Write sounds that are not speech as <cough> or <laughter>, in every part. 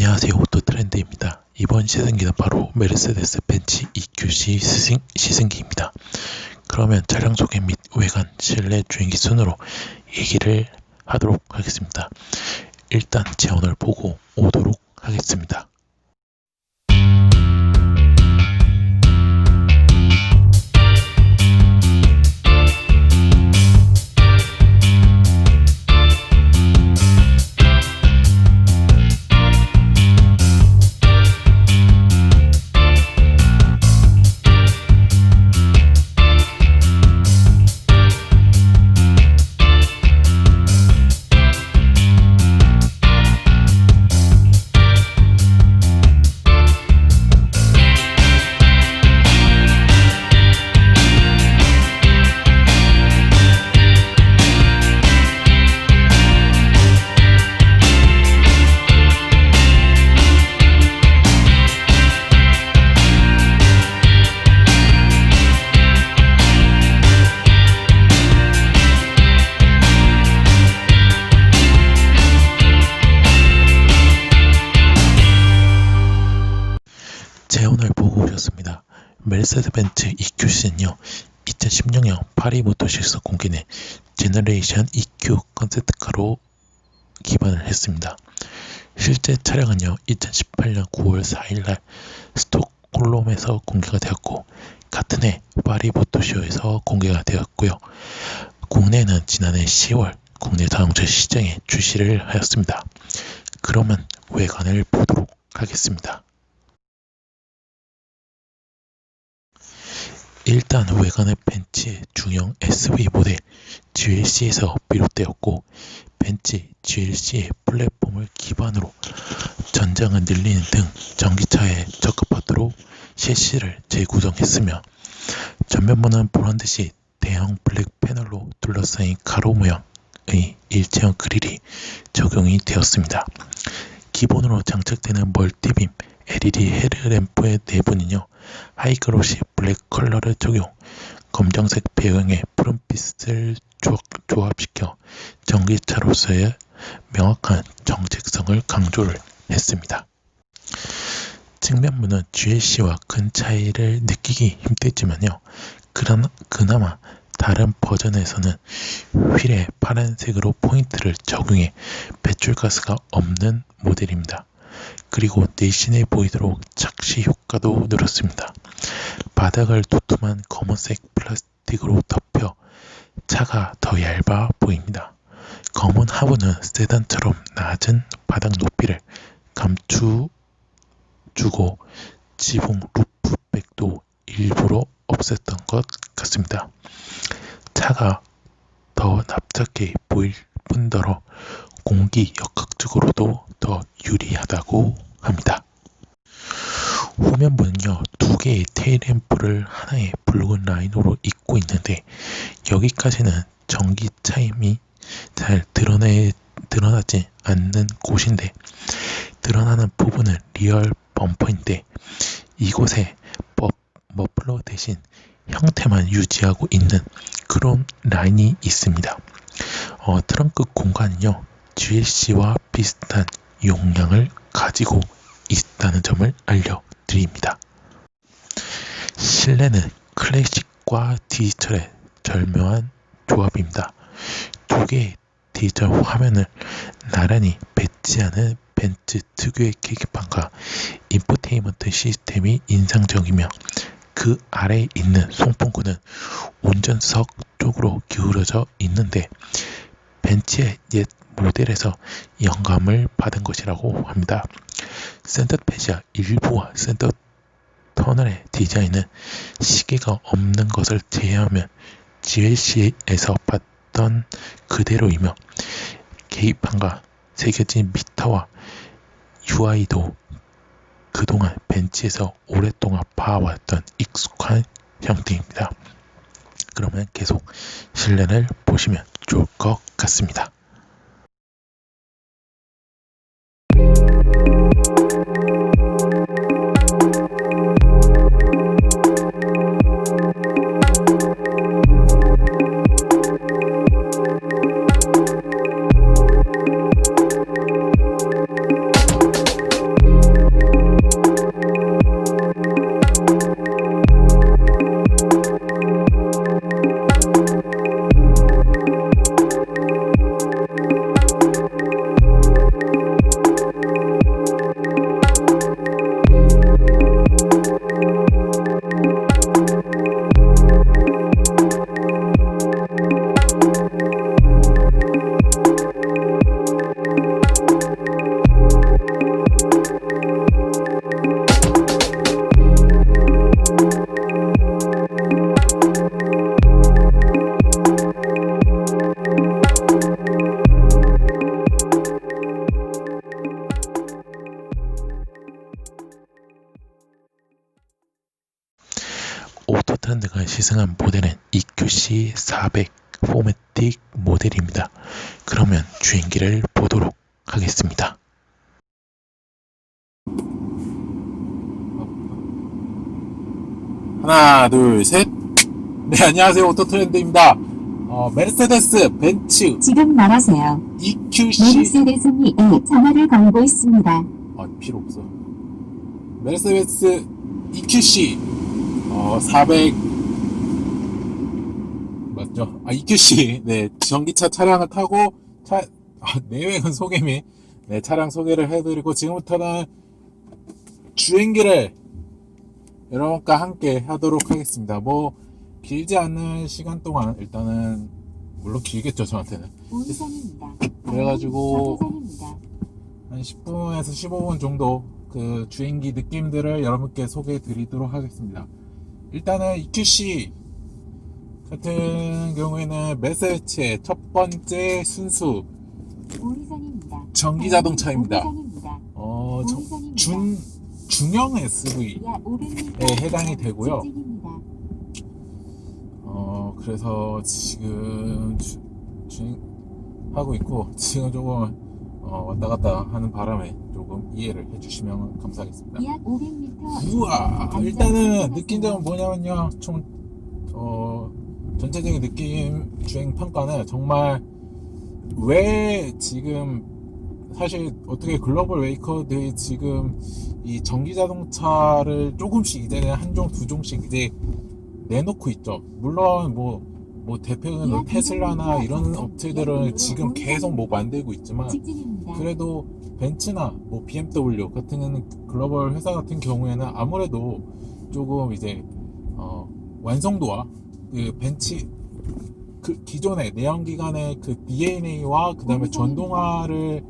안녕하세요 오토트렌드입니다. 이번 시승기는 바로 메르세데스 벤츠 EQC 시승, 시승기입니다. 그러면 차량 소개 및 외관, 실내 주행기 순으로 얘기를 하도록 하겠습니다. 일단 재원을 보고 오도록 하겠습니다. 메르세드 벤츠 EQC는요, 2016년 파리 모터쇼에서 공개된 제너레이션 EQ 컨셉트카로 기반을 했습니다. 실제 차량은요, 2018년 9월 4일날 스톡홀름에서 공개가 되었고, 같은 해 파리 모터쇼에서 공개가 되었고요. 국내는 지난해 10월 국내 자동차 시장에 출시를 하였습니다. 그러면 외관을 보도록 하겠습니다. 일단 외관의 벤츠의 중형 SV 모델 GLC에서 비롯되었고 벤츠 GLC의 플랫폼을 기반으로 전장을 늘리는 등 전기차에 적합하도록 셰시를 재구성했으며 전면부는 보란듯이 대형 블랙 패널로 둘러싸인 가로 모양의 일체형 그릴이 적용이 되었습니다. 기본으로 장착되는 멀티빔 LED 헤드램프의 내부는요 하이그로시 블랙 컬러를 적용 검정색 배경에 푸른빛을 조합시켜 전기차로서의 명확한 정체성을 강조를 했습니다. 측면부는 GLC와 큰 차이를 느끼기 힘들지만요. 그나마 다른 버전에서는 휠에 파란색으로 포인트를 적용해 배출가스가 없는 모델입니다. 그리고 내신해 보이도록 착시 효과도 늘었습니다. 바닥을 두툼한 검은색 플라스틱으로 덮여 차가 더 얇아 보입니다. 검은 하부는 세단처럼 낮은 바닥 높이를 감추주고 지붕 루프백도 일부러 없앴던 것 같습니다. 차가 더 납작해 보일 뿐더러 공기 역학적으로도 더 유리하다고 합니다. 후면부는요 두 개의 테일 램프를 하나의 붉은 라인으로 잇고 있는데 여기까지는 전기 차임이 잘 드러내, 드러나지 않는 곳인데 드러나는 부분은 리얼 범퍼인데 이곳에 머플러 대신 형태만 유지하고 있는 그런 라인이 있습니다. 어, 트렁크 공간은요 GLC와 비슷한 용량을 가지고 있다는 점을 알려드립니다. 실내는 클래식과 디지털의 절묘한 조합입니다. 두 개의 디지털 화면을 나란히 배치하는 벤츠 특유의 계기판과 인포테인먼트 시스템이 인상적이며 그 아래에 있는 송풍구는 운전석 쪽으로 기울어져 있는데 벤츠의 옛 모델에서 영감을 받은 것이라고 합니다. 센터 페시아 일부와 센터 터널의 디자인은 시계가 없는 것을 제외하면 GLC에서 봤던 그대로이며 계기판과 새겨진 미터와 UI도 그동안 벤치에서 오랫동안 봐왔던 익숙한 형태입니다. 그러면 계속 실내를 보시면 좋을 것 같습니다. 시승한 모델은 EQC 400 포매틱 모델입니다. 그러면 주행기를 보도록 하겠습니다. 하나, 둘, 셋. 네, 안녕하세요. 오토트렌드입니다. 어, 메르세데스 벤츠 지금 말하세요. EQC. 메르세데스님이 전화를 걸고 있습니다. 아, 필요 없어. 메르세데스 EQC. 어, 400. 맞죠? 아, EQC. <laughs> 네, 전기차 차량을 타고, 차, 아, 내외근 소개 및, 네, 차량 소개를 해드리고, 지금부터는 주행기를 여러분과 함께 하도록 하겠습니다. 뭐, 길지 않은 시간 동안, 일단은, 물론 길겠죠, 저한테는. 우회전입니다. 그래가지고. 한 10분에서 15분 정도 그 주행기 느낌들을 여러분께 소개해 드리도록 하겠습니다. 일단은 EQC 같은 경우에는 메세츠의 첫 번째 순수. 전기 자동차입니다. 어, 정-. 준, 중형 SUV 약 500m 에 해당이 되고요. 어, 그래서 지금 주, 주행하고 있고 지금 조금 어, 왔다 갔다 하는 바람에 조금 이해를 해주시면 감사하겠습니다. 약 500m 우와 일단은 느낀 점은 뭐냐면요 총 어, 전체적인 느낌 주행 평가는 정말 왜 지금 사실 어떻게 글로벌 웨이커들이 지금 이 전기 자동차를 조금씩 이제는 한 종 두 종씩 이제 내놓고 있죠 물론 뭐 뭐 대표는 뭐 테슬라나 이런 업체들은 지금 계속 뭐 만들고 있지만. 그래도 벤츠나 뭐 BMW 같은 글로벌 회사 같은 경우에는 아무래도 조금 이제 어, 완성도와 그 벤츠 그 기존의 내연기관의 그 DNA와 그 다음에 전동화를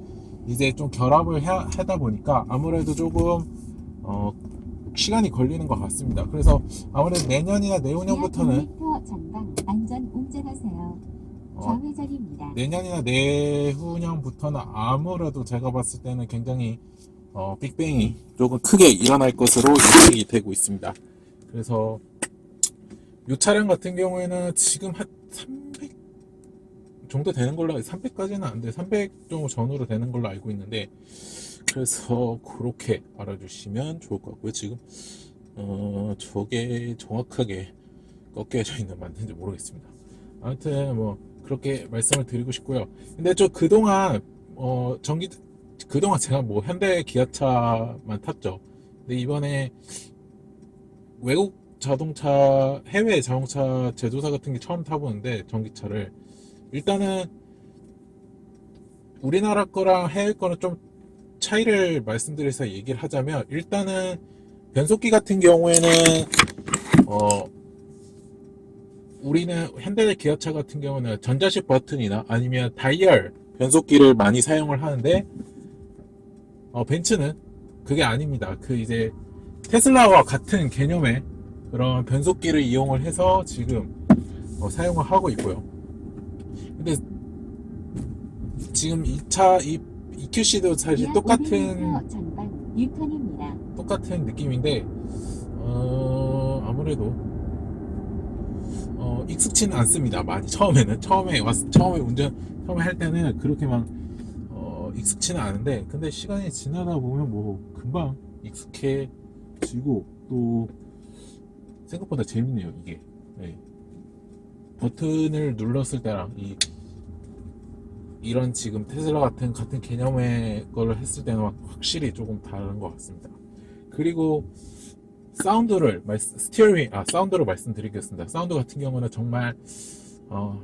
이제 좀 결합을 해, 하다 보니까 아무래도 조금 어, 시간이 걸리는 것 같습니다. 그래서 아무래도 내년이나 내후년부터는 약 200m 전방 안전 운전하세요. 내년이나 내후년부터는 아무래도 제가 봤을 때는 굉장히 어, 빅뱅이 조금 크게 일어날 것으로 예측이 되고 있습니다. 그래서 이 차량 같은 경우에는 지금 한 300 정도 되는 걸로 300까지는 안 돼. 300 정도 전후로 되는 걸로 알고 있는데 그래서 그렇게 알아주시면 좋을 것 같고요. 지금 어, 저게 정확하게 꺾여져 있는 맞는지 모르겠습니다. 아무튼 뭐 그렇게 말씀을 드리고 싶고요. 근데 저 그동안 어 전기 그동안 제가 뭐 현대 기아차만 탔죠. 근데 이번에 외국 자동차 해외 자동차 제조사 같은 게 처음 타보는데 전기차를 일단은 우리나라 거랑 해외 거는 좀 차이를 말씀드려서 얘기를 하자면 일단은 변속기 같은 경우에는 어 우리는 현대 기아차 같은 경우는 전자식 버튼이나 아니면 다이얼 변속기를 많이 사용을 하는데 어, 벤츠는 그게 아닙니다. 그 이제 테슬라와 같은 개념의 그런 변속기를 이용을 해서 지금 어, 사용을 하고 있고요. 근데 지금 이차이 EQC도 사실 약 똑같은 500m 전방 유턴입니다. 똑같은 느낌인데 어, 아무래도 어, 익숙치는 않습니다. 많이 처음에는 처음에 왔 처음에 운전 처음에 할 때는 그렇게 막 어, 익숙치는 않은데 근데 시간이 지나다 보면 뭐 금방 익숙해지고 또 생각보다 재밌네요 이게 네. 버튼을 눌렀을 때랑 이 이런 지금 테슬라 같은 같은 개념의 거를 했을 때는 확- 확실히 조금 다른 것 같습니다. 그리고 사운드를 말 스티어링 아 사운드를 말씀드리겠습니다. 사운드 같은 경우는 정말 어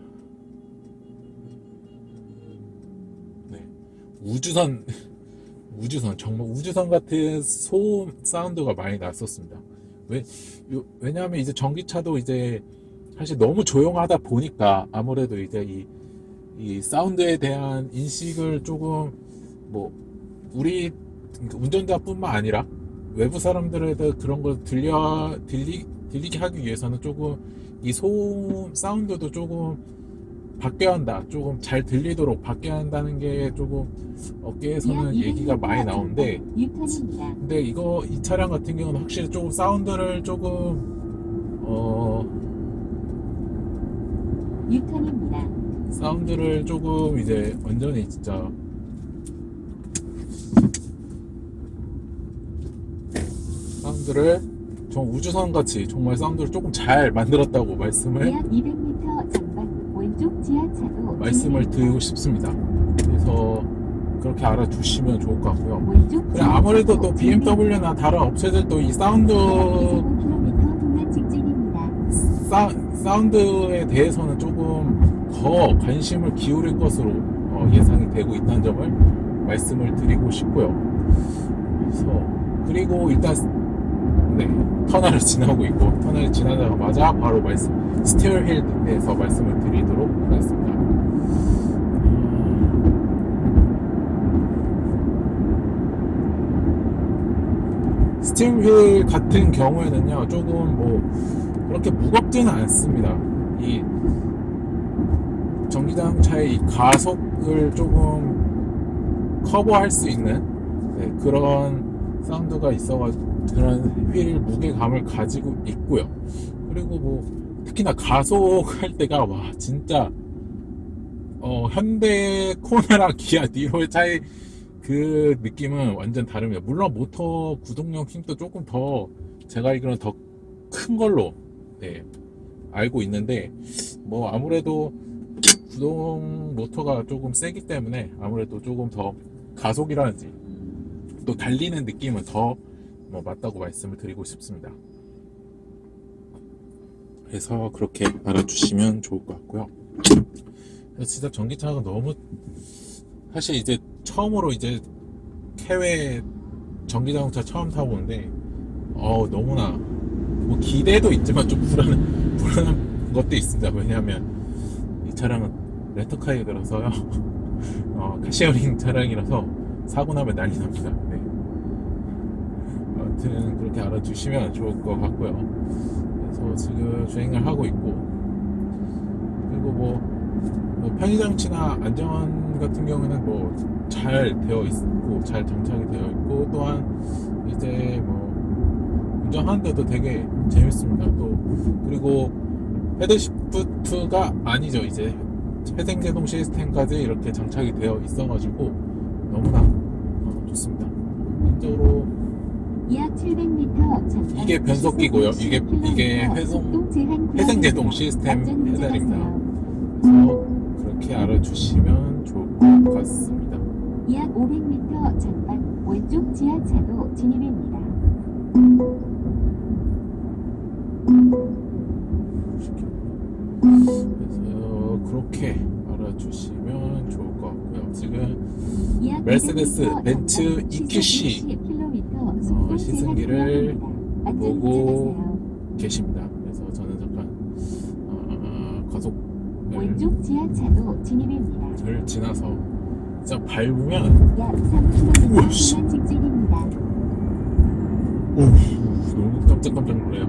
네. 우주선 <laughs> 우주선 정말 우주선 같은 소음 사운드가 많이 났었습니다. 왜 요- 왜냐하면 이제 전기차도 이제 사실 너무 조용하다 보니까 아무래도 이제 이, 이 사운드에 대한 인식을 조금 뭐 우리 그러니까 운전자뿐만 아니라 외부 사람들에도 그런 걸 들려 들리 들리게 하기 위해서는 조금 이 소음 사운드도 조금 바뀌어야 한다. 조금 잘 들리도록 바뀌어야 한다는 게 조금 업계에서는 약 얘기가 200m 많이 나오는데. 근데 이거 이 차량 같은 경우는 확실히 조금 사운드를 조금 어. 사운드를 조금 이제 완전히 진짜 사운드를 정 우주선 같이 정말 사운드를 조금 잘 만들었다고 말씀을 약 200m 전방 왼쪽 지하차도 말씀을. 드리고 싶습니다. 그래서 그렇게 알아두시면 좋을 것 같고요. 그래 아무래도 또. BMW나 다른 업체들도 이 사운드 25km 동안 직진입니다. 사, 사운드에 대해서는 조금 더 관심을 기울일 것으로 어, 예상이 되고 있다는 점을 말씀을 드리고 싶고요. 그래서 그리고 일단 네 터널을 지나고 있고 터널을 지나자마자 바로 말씀 스티어힐에서 말씀을 드리도록 하겠습니다. 스티어힐 같은 경우에는요 조금 뭐 그렇게 무겁지는 않습니다. 이 전기자동차의 이 가속을 조금 커버할 수 있는 네, 그런 사운드가 있어가지고 그런 휠 무게감을 가지고 있고요. 그리고 뭐 특히나 가속할 때가 와 진짜 어, 현대 코나랑 <laughs> 기아 니로의 차이 그 느낌은 완전 다릅니다. 물론 모터 구동력 힘도 조금 더 제가 알기로는 더 큰 걸로 네, 알고 있는데 뭐 아무래도 구동 모터가 조금 세기 때문에 아무래도 조금 더 가속이라든지 또 달리는 느낌은 더 뭐 맞다고 말씀을 드리고 싶습니다. 그래서 그렇게 알아주시면 좋을 것 같고요. 진짜 전기차가 너무 사실 이제 처음으로 이제 해외 전기 자동차 처음 타보는데 어 너무나 뭐 기대도 있지만 좀 불안한 <laughs> 불안한 것도 있습니다. 왜냐하면 이 차량은 렌터카에 들어서요. <laughs> 어, 카시어링 차량이라서 사고 나면 난리 납니다. 네. 아무튼 그렇게 알아주시면 좋을 것 같고요. 그래서 지금 주행을 하고 있고 그리고 뭐, 뭐 편의장치나 안전 같은 경우는 뭐 잘 되어 있고 잘 장착이 되어 있고 또한 이제 뭐 운전하는데도 되게 재밌습니다. 또 그리고 헤드시프트가 아니죠 이제 회생제동 시스템까지 이렇게 장착이 되어 있어가지고 너무나 어, 좋습니다. 개인적으로 약 700m 전방 이게 변속기고요. 이게- 이게 10km 회송- 회생제동. 시스템 페달입니다. 그래서 그렇게 알아주시면 좋을 것 같습니다. 약 500m 전방 왼쪽 지하차도 진입입니다. 그래서 그렇게 알아주시면 좋을 것 같고요. 지금 약 메르세데스 200m 벤츠 EQC 시속 60km 속도 어, 시승기를 보고. 계십니다. 그래서 저는 잠깐 어, 가속을 왼쪽 지하차도 진입입니다. 지나서 진짜 밟으면 약 3km 우와, 씨. 동안 직진입니다. 오 너무 깜짝깜짝 놀래요.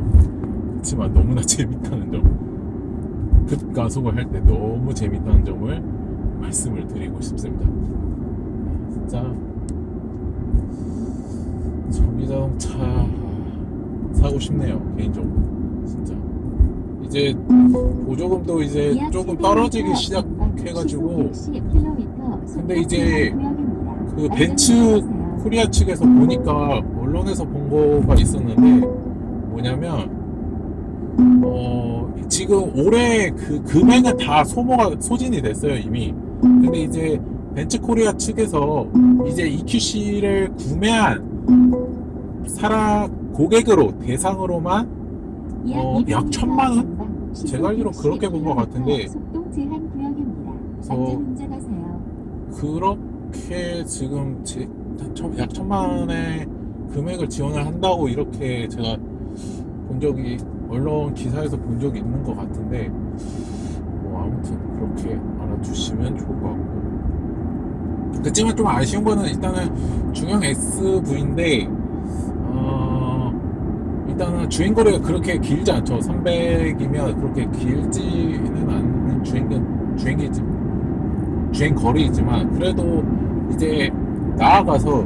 그렇지만 너무나 <laughs> 재밌다는 점. 급가속을 할 때 너무 재밌다는 점을 말씀을 드리고 싶습니다. 진짜 자동차 사고 싶네요 개인적으로 진짜 이제 보조금도 이제 약 조금 700m 떨어지기 시작해가지고 시속 60km 근데 이제. 그 벤츠. 코리아 측에서 보니까 언론에서 본 거가 있었는데 뭐냐면 어 지금 올해 그 금액은 다 소모가 소진이 됐어요 이미 근데 이제 벤츠 코리아 측에서 이제 EQC를 구매한 사람 고객으로 대상으로만 어, 약 200m 천만 원? 제가 알기로 그렇게 본것 60km 같은데. 그래서. 그렇게 지금 제, 천- 약 천만 원의 금액을 지원을 한다고 이렇게 제가 본 적이 언론 기사에서 본 적이 있는 것 같은데 뭐 아무튼 그렇게 알아주시면 좋을 것 같고 그렇지만 좀 아쉬운 거는 일단은 중형 SV인데 어 일단은 주행 거리가 그렇게 길지 않죠. 300이면 그렇게 길지는 않는 주행 주행이지 주행 거리이지만 그래도 이제 나아가서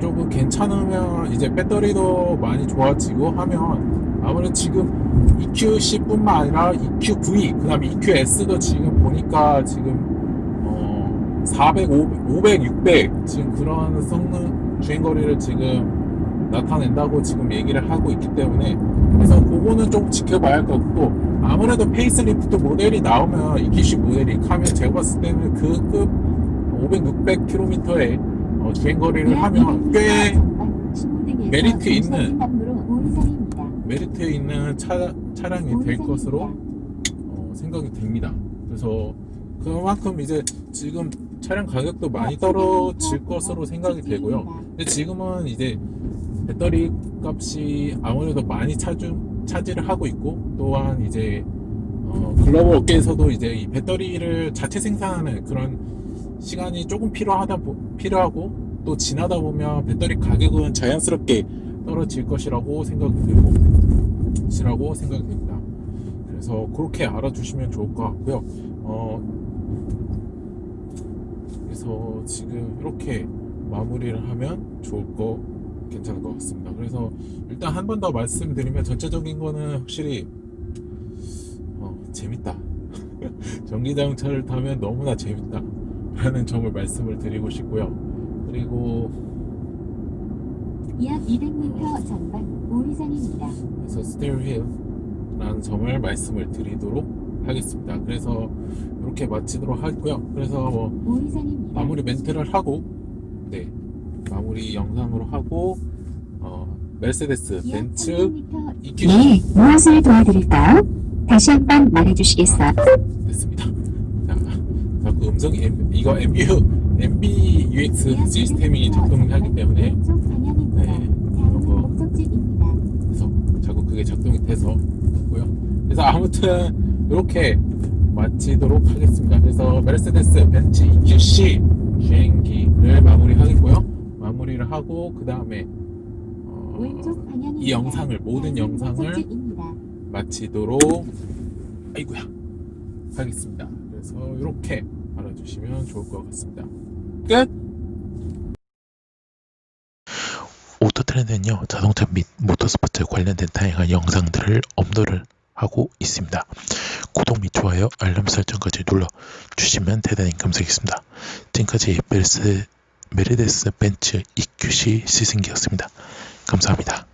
조금 괜찮으면 이제 배터리도 많이 좋아지고 하면 아무래도 지금 EQC뿐만 아니라 EQV, 그 다음에 EQS도 지금 보니까 지금 어, 400, 500, 500, 600 지금 그런 성능 주행 거리를 지금 나타낸다고 지금 얘기를 하고 있기 때문에 그래서 그거는 좀 지켜봐야 할 것 같고 아무래도 페이스리프트 모델이 나오면 EQC 모델이 가면 제가 봤을 때는 그 급 500, 600km의 어, 주행거리를 하면 꽤 메리트 있는 메리트 있는 차, 차량이 될 것으로 어, 생각이 됩니다. 그래서 그만큼 이제 지금 차량 가격도 많이 떨어질 것으로 생각이 되고요. 근데 지금은 이제 배터리 값이 아무래도 많이 차주, 차지를 하고 있고 또한 이제 어, 글로벌 업계에서도 이제 이 배터리를 자체 생산하는 그런 시간이 조금 필요하다 보- 필요하고 또 지나다 보면 배터리 가격은 자연스럽게 떨어질 것이라고 생각이 들고 시라고 생각이 됩니다. 그래서 그렇게 알아주시면 좋을 것 같고요. 어, 그래서 지금 이렇게 마무리를 하면 좋을 거 괜찮을 것 같습니다. 그래서 일단 한 번 더 말씀드리면 전체적인 거는 확실히 어, 재밌다. <laughs> 전기 자동차를 타면 너무나 재밌다. 라는 점을 말씀을 드리고 싶고요. 그리고 약 200m 전방 우회전입니다. 그래서 스테어힐라는 점을 말씀을 드리도록 하겠습니다. 그래서 이렇게 마치도록 하고요. 그래서 뭐. 마무리 멘트를 하고 네 마무리 영상으로 하고 어, 메르세데스 약 벤츠 300m EQ 네, 무엇을 도와드릴까요? 다시 한 번 말해주시겠어요? 됐습니다. 자, 자꾸 음성이 M, 이거 MBU MBUX 약 시스템이 200m 작동을 하기 전방 때문에. 네. 목적지입니다. 그래서 자꾸 그게 작동이 돼서 그렇고요. 그래서 아무튼 이렇게 마치도록 하겠습니다. 그래서 메르세데스 벤츠 EQC 주행기를 마무리하겠고요. 마무리를 하고 그 다음에 어. 이 영상을 모든 영상을. 마치도록 아이고야 하겠습니다. 그래서 이렇게 알아주시면 좋을 것 같습니다. 끝. 오토트렌드는요 자동차 및 모터스포츠 관련된 다양한 영상들을 업로드를 하고 있습니다. 구독 및 좋아요, 알람 설정까지 눌러 주시면 대단히 감사하겠습니다. 지금까지 메르스, 메르데스 벤츠 EQC 시승기였습니다. 감사합니다.